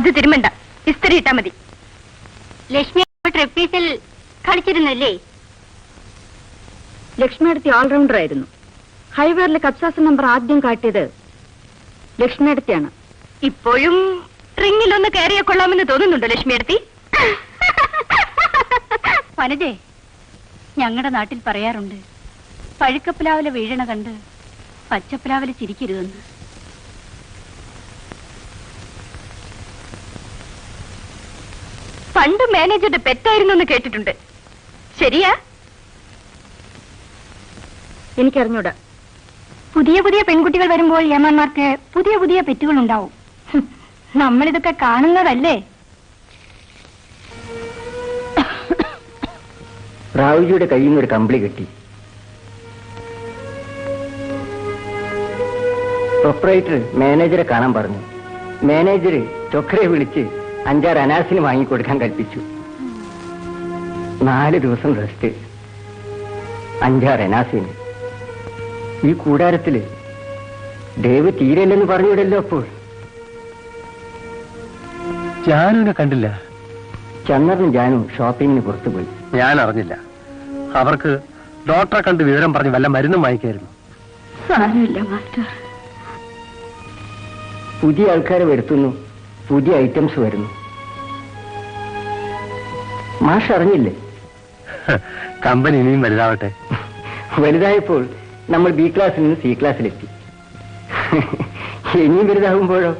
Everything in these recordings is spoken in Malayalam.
അത് തിരുമണ്ട. ഇസ്തിരി ഇട്ടാ മതി. ലക്ഷ്മി ട്രിപ്പീസിൽ കളിച്ചിരുന്നല്ലേ? ലക്ഷ്മി അടുത്തി ഓൾറൗണ്ടർ ആയിരുന്നു. ഹൈവേറിൽ കപ്സാസ് നമ്പർ ആദ്യം കാട്ടിയത് ലക്ഷ്മി അടുത്തിയാണ്. ഇപ്പോഴും റിങ്ങിലൊന്ന് കയറിയ കൊള്ളാമെന്ന് തോന്നുന്നുണ്ടോ ലക്ഷ്മി അടുത്തി? വനജേ ഞങ്ങളുടെ നാട്ടിൽ പറയാറുണ്ട് പഴുക്കപ്പിലാവിലെ വീഴണ കണ്ട് പച്ചപ്പിലാവിലെ ചിരിക്കരുതെന്ന്. പണ്ട് മാനേജറുടെ പെറ്റായിരുന്നു എന്ന് കേട്ടിട്ടുണ്ട്. ശരിയാ? എനിക്കറിഞ്ഞൂടാ. പുതിയ പുതിയ പെൺകുട്ടികൾ വരുമ്പോൾ യമാന്മാർക്ക് പുതിയ പുതിയ പെറ്റുകൾ ഉണ്ടാവും നമ്മളിതൊക്കെ കാണുന്നതല്ലേ? റാവുജിയുടെ കയ്യിൽ നിന്ന് ഒരു കമ്പിളി കിട്ടി. പ്രൊപ്പറേറ്റർ മാനേജറെ കാണാൻ പറഞ്ഞു. മാനേജർ ചൊക്കരെ വിളിച്ച് അഞ്ചാറ് അനാസിന് വാങ്ങിക്കൊടുക്കാൻ കൽപ്പിച്ചു. നാല് ദിവസം റെസ്റ്റ് അഞ്ചാറ് അനാസിന്. ഈ കൂടാരത്തിൽ ദേവ് തീരല്ലെന്ന് പറഞ്ഞുവിടല്ലോ അപ്പോൾ. ജാനുവിനെ കണ്ടില്ല? ചന്ദ്രനും ജാനും ഷോപ്പിങ്ങിന് പുറത്തുപോയി ഞാൻ അറിഞ്ഞില്ല. അവർക്ക് ഡോക്ടറെ കണ്ട് വിവരം പറഞ്ഞ് വല്ല മരുന്നും വാങ്ങിക്കായിരുന്നു. സാരമില്ല മാസ്റ്റർ. പുതിയ ആൾക്കാരെ വരുത്തുന്നു. പുതിയ ഐറ്റംസ് വരുന്നു. മാഷ് അറിഞ്ഞില്ലേ കമ്പനി ഇനിയും വലുതാവട്ടെ. വലുതായപ്പോൾ നമ്മൾ ബി ക്ലാസ്സിൽ നിന്ന് സി ക്ലാസ്സിലെത്തി ഇനിയും വലുതാകുമ്പോഴോ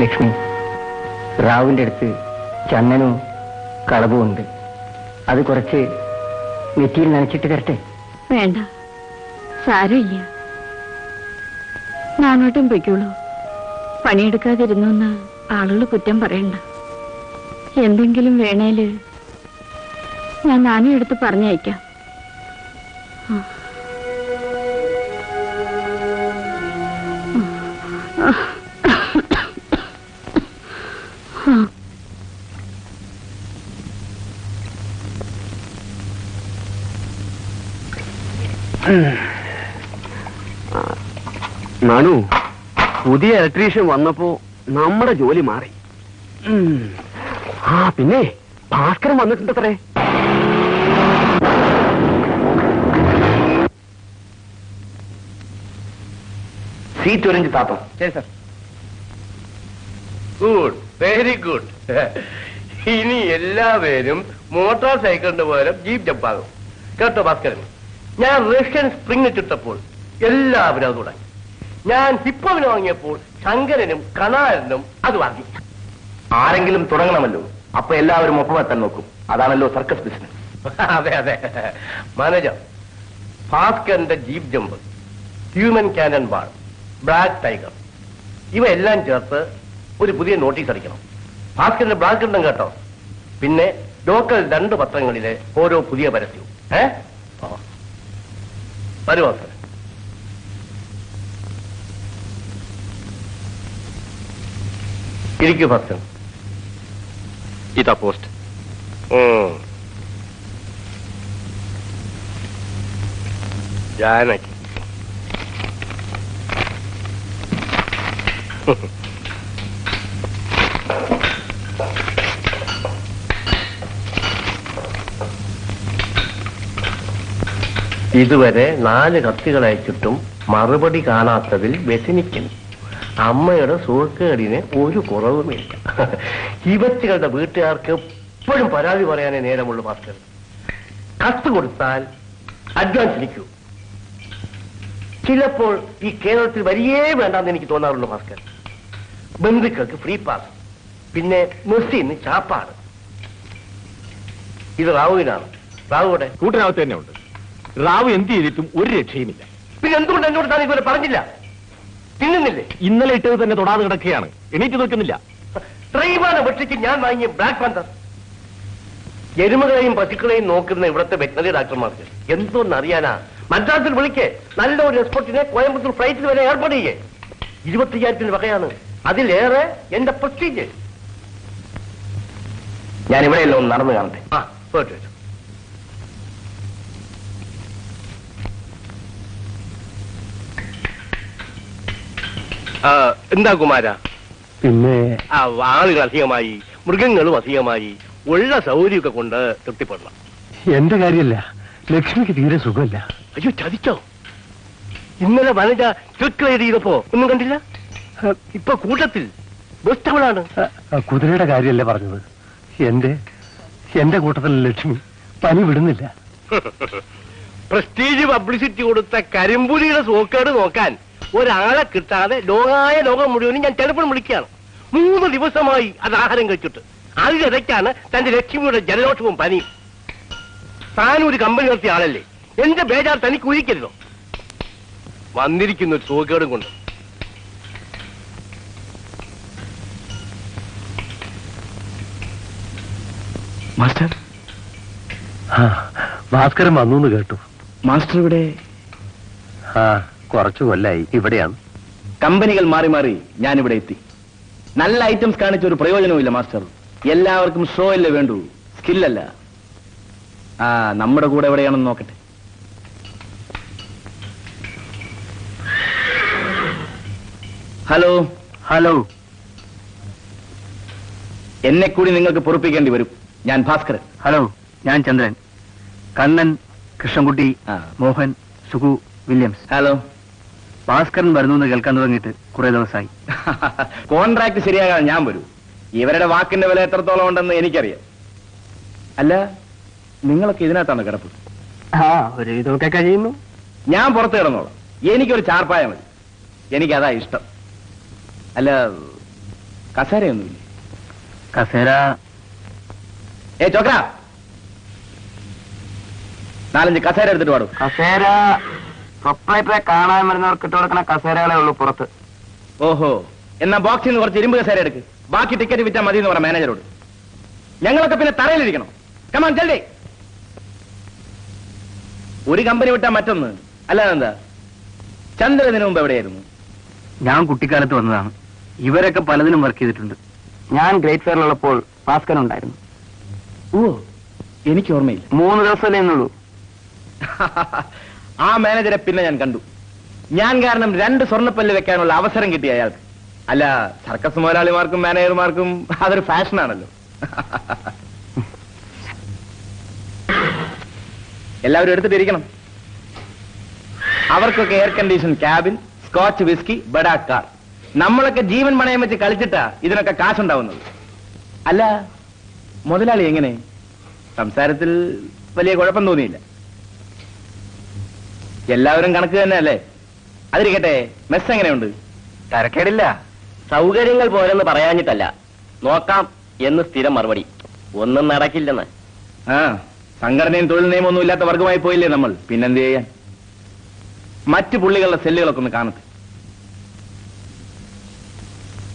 ലക്ഷ്മി. റാവുവിന്റെ അടുത്ത് ചന്ദനവും കളവും ഉണ്ട്. അത് കുറച്ച് നെറ്റിയിൽ നനച്ചിട്ട് തരട്ടെ? വേണ്ട. സാരമില്ല. നാനോട്ടും പൊയ്ക്കോളൂ. പണിയെടുക്കാതിരുന്നു ആളുകൾ കുറ്റം പറയണ്ട. എന്തെങ്കിലും വേണേൽ ഞാൻ നാനും എടുത്ത് പറഞ്ഞയക്കാം. നാനു പുതിയ ഇലക്ട്രീഷ്യൻ വന്നപ്പോ നമ്മുടെ ജോലി മാറി. ഉം. ആ പിന്നെ ഭാസ്കരൻ വന്നിട്ടുണ്ടത്രേ. സീറ്റ് ഒരിഞ്ച് താത്തം. ശരി സാർ. ഗുഡ്. വെരി ഗുഡ് ഇനി എല്ലാവരും മോട്ടോർ സൈക്കിളിന്റെ പകരം ജീപ്പ് ജപ്പാകും കേട്ടോ ഭാസ്കരൻ? ഞാൻ റഷ്യൻ സ്പ്രിംഗ് ഇട്ടിട്ടപ്പോൾ എല്ലാവരും അത് തുടങ്ങി. ഞാൻ ഹിപ്പോവിന് വാങ്ങിയപ്പോൾ ശങ്കരനും കണാരനും അത് വാങ്ങി. ആരെങ്കിലും തുടങ്ങണമല്ലോ. അപ്പൊ എല്ലാവരും ഒപ്പമെത്താൻ നോക്കും. അതാണല്ലോ സർക്കസ് ബിസിനസ് അതെ അതെ. Manager ഭാസ്കരന്റെ jeep jump human cannon ball black tiger ഇവയെല്ലാം ചേർത്ത് ഒരു പുതിയ നോട്ടീസ് അടിക്കണം. ഭാസ്കരന്റെ ബ്ലാക്ക് ഉണ്ടെന്ന് കേട്ടോ. പിന്നെ ലോക്കൽ രണ്ട് പത്രങ്ങളിലെ ഓരോ പുതിയ പരസ്യവും. ഏ? വരുമോ സാർ ഇരിക്കൂ ഭാസ്കരൻ. ഇതാ പോസ്റ്റ്. ജാനകി. ഇതുവരെ നാല് കത്തുകൾ അയച്ചിട്ടും മറുപടി കാണാത്തതിൽ വ്യസനിക്കുന്നു. അമ്മയുടെ സുഹൃത്തുക്കേടിന് ഒരു കുറവുമില്ല. ഇവറ്റുകളുടെ വീട്ടുകാർക്ക് എപ്പോഴും പരാതി പറയാനേ നേരമുള്ളൂ മാസ്കർ കത്ത് കൊടുത്താൽ അഡ്വാൻസ് നിൽക്കൂ ചിലപ്പോൾ ഈ കേരളത്തിൽ വരിയേ വേണ്ടെന്ന് എനിക്ക് തോന്നാറുള്ളൂ മാസ്കർ ബന്ധുക്കൾക്ക് ഫ്രീ പാസ് പിന്നെ മെസ്സിന്ന് ചാപ്പാട്. ഇത് റാവുവിനാണ്. റാവുവിടെ കൂട്ടിനകത്ത് തന്നെ ഉണ്ട്. റാവു എന്ത് ചെയ്തിട്ടും ഒരു രക്ഷയുമില്ല. പിന്നെ എന്തുകൊണ്ട് എന്നോട് താൻ ഇതുവരെ പറഞ്ഞില്ല? തിന്നുന്നില്ലേ? ഇന്നലെ ഇട്ടത് തന്നെ തൊടാതെ കിടക്കുകയാണ്. എണീറ്റ് നിൽക്കുന്നില്ല ത്രീമാന ഭക്ഷിച്ച് ഞാൻ വാങ്ങിയ ബ്ലാക്ക് പാന്തർ. എരുമകളെയും പശുക്കളെയും നോക്കുന്ന ഇവിടുത്തെ വെറ്റിനറി ഡോക്ടർമാർക്ക് എന്തോന്നറിയാനാ? മദ്രാസിൽ വിളിക്കേ. നല്ല ഒരു എക്സ്പോർട്ടിനെ കോയമ്പത്തൂർ ഫ്ലൈറ്റിൽ വരെ ഏർപ്പാട് ചെയ്യേ. ഇരുപത്തിയ്യായിരത്തിന് വകയാണ്. അതിലേറെ എന്റെ പ്രസ്റ്റീജ് ഞാൻ ഇവിടെയല്ലോ ഒന്ന് നടന്നു കാണട്ടെ. ആ പോയിട്ട് എന്താ കുമാര? പിന്നെ? ആ ആളുകൾ അധികമായി മൃഗങ്ങളും അധികമായി ഉള്ള സൗകര്യമൊക്കെ കൊണ്ട് തൃപ്തിപ്പെടണം. എന്റെ കാര്യമല്ല. ലക്ഷ്മിക്ക് തീരെ സുഖമില്ല. അയ്യോ ചതിച്ചോ? ഇന്നലെ വനജ ചെയ്തപ്പോ ഒന്നും കണ്ടില്ല? ഇപ്പൊ കൂട്ടത്തിൽ ആ, കുതിരയുടെ കാര്യമല്ല പറഞ്ഞത്? എന്റെ എന്റെ കൂട്ടത്തിൽ ലക്ഷ്മി പനി വിടുന്നില്ല. പ്രസ്റ്റീജ് പബ്ലിസിറ്റി കൊടുത്ത കരിമ്പുലിയുടെ സോക്കേട് നോക്കാൻ ഒരാളെ കിട്ടാതെ ലോകായ ലോകം മുഴുവനും ഞാൻ ടെലിഫോൺ വിളിക്കുകയാണ്. മൂന്ന് ദിവസമായി അത് ആഹാരം കഴിച്ചിട്ട്. അതിനിടയ്ക്കാണ് തന്റെ ലക്ഷ്മിയുടെ ജലദോഷവും പനിയും. താൻ ഒരു കമ്പനി നടത്തിയ ആളല്ലേ? എന്റെ ബേജാർ തനിക്ക് ഉരിക്കരുതോ വന്നിരിക്കുന്ന ഒരു സോക്കേടും കൊണ്ട്. മാസ്റ്റർ? ആ, ഭാസ്കരൻ വന്നു കേട്ടു. മാസ്റ്റർ ഇവിടെ? ആ. കുറച്ചു കൊല്ലായി. ഇവിടെയാണ്. കമ്പനികൾ മാറി മാറി ഞാൻ ഇവിടെ എത്തി. നല്ല ഐറ്റംസ് കാണിച്ച ഒരു പ്രയോജനവുമില്ല മാസ്റ്റർ. എല്ലാവർക്കും ഷോ അല്ലേ വേണ്ടു? സ്കില്ലല്ല ആ നമ്മുടെ കൂടെ എവിടെയാണെന്ന് നോക്കട്ടെ. ഹലോ. ഹലോ. എന്നെ കൂടി നിങ്ങൾക്ക് പൊറപ്പിക്കേണ്ടി വരും. ഞാൻ ഭാസ്കരൻ. ഹലോ ഞാൻ ചന്ദ്രൻ. കണ്ണൻ കൃഷ്ണൻകുട്ടി മോഹൻ സുഗു വില്യംസ്. ഹലോ. ഭാസ്കരൻ വരുന്നു എന്ന് കേൾക്കാൻ തുടങ്ങിയിട്ട് കുറെ ദിവസമായി. കോൺട്രാക്ട് ശരിയാകാതെ ഞാൻ വരൂ. ഇവരുടെ വാക്കിന്റെ വില എത്രത്തോളം ഉണ്ടെന്ന് എനിക്കറിയാം. അല്ല നിങ്ങളൊക്കെ ഇതിനകത്താണ് കിടപ്പ്. ആ ഒരു ഇതൊക്കെ കഴിയുന്നു. ഞാൻ പുറത്ത് കിടന്നോളാം. എനിക്കൊരു ചാർപ്പായ മതി. എനിക്കതാ ഇഷ്ടം. അല്ല കസേരയൊന്നുമില്ല? കസേര. ഏ ചോക്ര. നാലഞ്ച് കസേര എടുത്തിട്ട് പാടും. കസേര പ്രൊപ്പറേറ്ററെ കാണാൻ വരുന്നവർക്ക് ഇട്ട് കൊടുക്കുന്ന കസേരകളെ ഉള്ളൂ പുറത്ത്. ഓഹോ എന്നാ ബോക്സിൽ നിന്ന് കുറച്ച് ഇരുമ്പ് കസേര എടുക്ക്. ബാക്കി ടിക്കറ്റ് വിറ്റാൽ മതി എന്ന് പറ മാനേജറോട് ഞങ്ങളൊക്കെ പിന്നെ തറയിലിരിക്കണം. കമാൻ ചെല്ലേ. ഒരു കമ്പനി വിട്ടാ മറ്റൊന്ന്. അല്ലാതെ എന്താ? ചന്ദ്രന് മുമ്പ് എവിടെയായിരുന്നു? ഞാൻ കുട്ടിക്കാലത്ത് വന്നതാണ്. ഇവരൊക്കെ പലതിനും വർക്ക് ചെയ്തിട്ടുണ്ട്. ഞാൻ ഗ്രേറ്റ് ഫെയറിലുള്ളപ്പോൾ ഭാസ്കരൻ ഉണ്ടായിരുന്നു. ഓ എനിക്ക് ഓർമ്മയില്ല. മൂന്ന് ദിവസമല്ലേ എന്നുള്ളൂ ആ മാനേജരെ പിന്നെ ഞാൻ കണ്ടു. ഞാൻ കാരണം രണ്ട് സ്വർണപ്പല്ല് വെക്കാനുള്ള അവസരം കിട്ടി അയാൾക്ക്. അല്ല സർക്കസ് മുതലാളിമാർക്കും മാനേജർമാർക്കും അതൊരു ഫാഷനാണല്ലോ. എല്ലാവരും എടുത്തിട്ടിരിക്കണം. അവർക്കൊക്കെ air condition cabin Scotch whisky ബഡാ കാർ നമ്മളൊക്കെ ജീവൻ പണയം വെച്ച് കളിച്ചിട്ടാ ഇതിനൊക്കെ കാശുണ്ടാവുന്നത്. അല്ല മുതലാളി എങ്ങനെ? സംസാരത്തിൽ വലിയ കുഴപ്പം തോന്നിയില്ല. എല്ലാവരും കണക്ക് തന്നെ അല്ലേ? അതിരിക്കട്ടെ മെസ് എങ്ങനെയുണ്ട്? തരക്കേടില്ല. സൗകര്യങ്ങൾ പോരെന്ന് പറയാഞ്ഞിട്ടല്ല. നോക്കാം എന്ന് സ്ഥിരം മറുപടി. ഒന്നും നടക്കില്ലെന്ന്. ആ സംഘടനയും തൊഴിൽ നിയമമൊന്നും ഇല്ലാത്ത വർഗമായി പോയില്ലേ നമ്മൾ? പിന്നെന്ത് ചെയ്യാൻ? മറ്റു പുള്ളികളുടെ സെല്ലുകളൊക്കെ ഒന്ന് കാണട്ടെ.